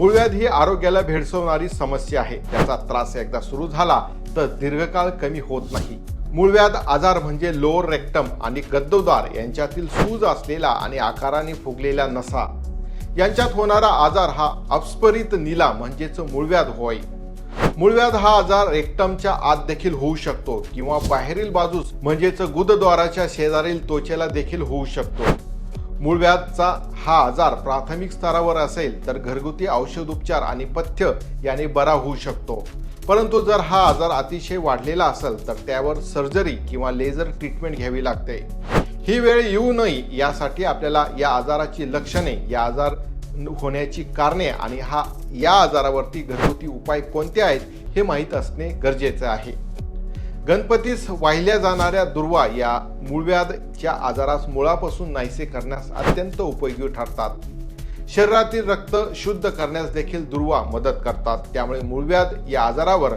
मूळव्याध ही आरोग्याला भेडसवणारी समस्या आहे. त्याचा त्रास एकदा सुरू झाला तर दीर्घकाळ कमी होत नाही. मूळव्याध आजार म्हणजे लोअर रेक्टम आणि गद्दोदार यांच्यातील सूज असलेला आणि आकाराने फुगलेला नसा. यांच्यात होणारा आजार हा अपस्परित नीला म्हणजेच मूळव्याध होय. मूळव्याध हा आजार रेक्टमच्या आत देखील होऊ शकतो किंवा बाहेरील बाजूस म्हणजेच गुदद्वाराच्या शेजारील त्वचेला देखील होऊ शकतो. मूळव्याधचा हा आजार प्राथमिक स्तरावर असेल तर घरगुती औषधोपचार आणि पथ्य याने बरा होऊ शकतो. परंतु जर हा आजार अतिशय वाढलेला असेल तर त्यावर सर्जरी किंवा लेझर ट्रीटमेंट घ्यावी लागते. ही वेळ येऊ नये यासाठी आपल्याला या आजाराची लक्षणे या आजार होण्याची कारणे आणि हा या आजारावरती घरगुती उपाय कोणते आहेत हे माहीत असणे गरजेचे आहे. गणपतीस वाहिल्या जाणाऱ्या दुर्वा या मूळव्याधच्या आजारास मुळापासून नाहीसे करण्यास अत्यंत उपयोगी ठरतात. शरीरातील रक्त शुद्ध करण्यास देखील दुर्वा मदत करतात. त्यामुळे मूळव्याध या आजारावर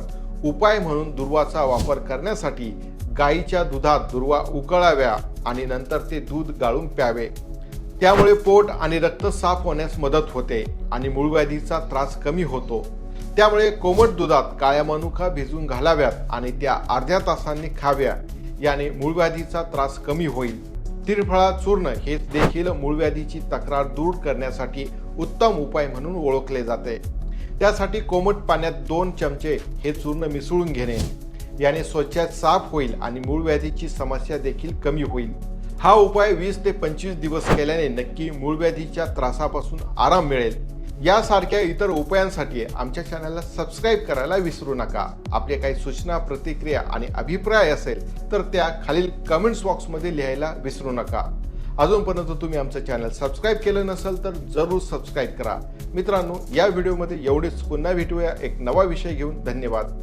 उपाय म्हणून दुर्वाचा वापर करण्यासाठी गाईच्या दुधात दुर्वा उकळाव्या आणि नंतर ते दूध गाळून प्यावे. त्यामुळे पोट आणि रक्त साफ होण्यास मदत होते आणि मूळव्याधीचा त्रास कमी होतो. त्यामुळे कोमट दुधात काळ्या मनुका भिजून घालाव्यात आणि त्या अर्ध्या तासांनी खाव्या याने मूळव्याधीचा त्रास कमी होईल. तिरफळा चूर्ण हे देखील मूळव्याधीची तक्रार दूर करण्यासाठी उत्तम उपाय म्हणून ओळखले जाते. त्यासाठी कोमट पाण्यात दोन चमचे हे चूर्ण मिसळून घेणे याने स्वच्छ साफ होईल आणि मूळव्याधीची समस्या देखील कमी होईल. हा उपाय वीस ते पंचवीस दिवस केल्याने नक्की मूळव्याधीच्या त्रासापासून आराम मिळेल. यासारख्या इतर उपायांसाठी आमच्या चॅनलला सबस्क्राईब करायला विसरू नका. आपल्या काही सूचना प्रतिक्रिया आणि अभिप्राय असेल तर त्या खालील कमेंट्स बॉक्समध्ये लिहायला विसरू नका. अजूनपर्यंत तुम्ही आमचं चॅनल सबस्क्राईब केलं नसेल तर जरूर सबस्क्राईब करा. मित्रांनो या व्हिडिओमध्ये एवढेच. पुन्हा भेटूया एक नवा विषय घेऊन. धन्यवाद.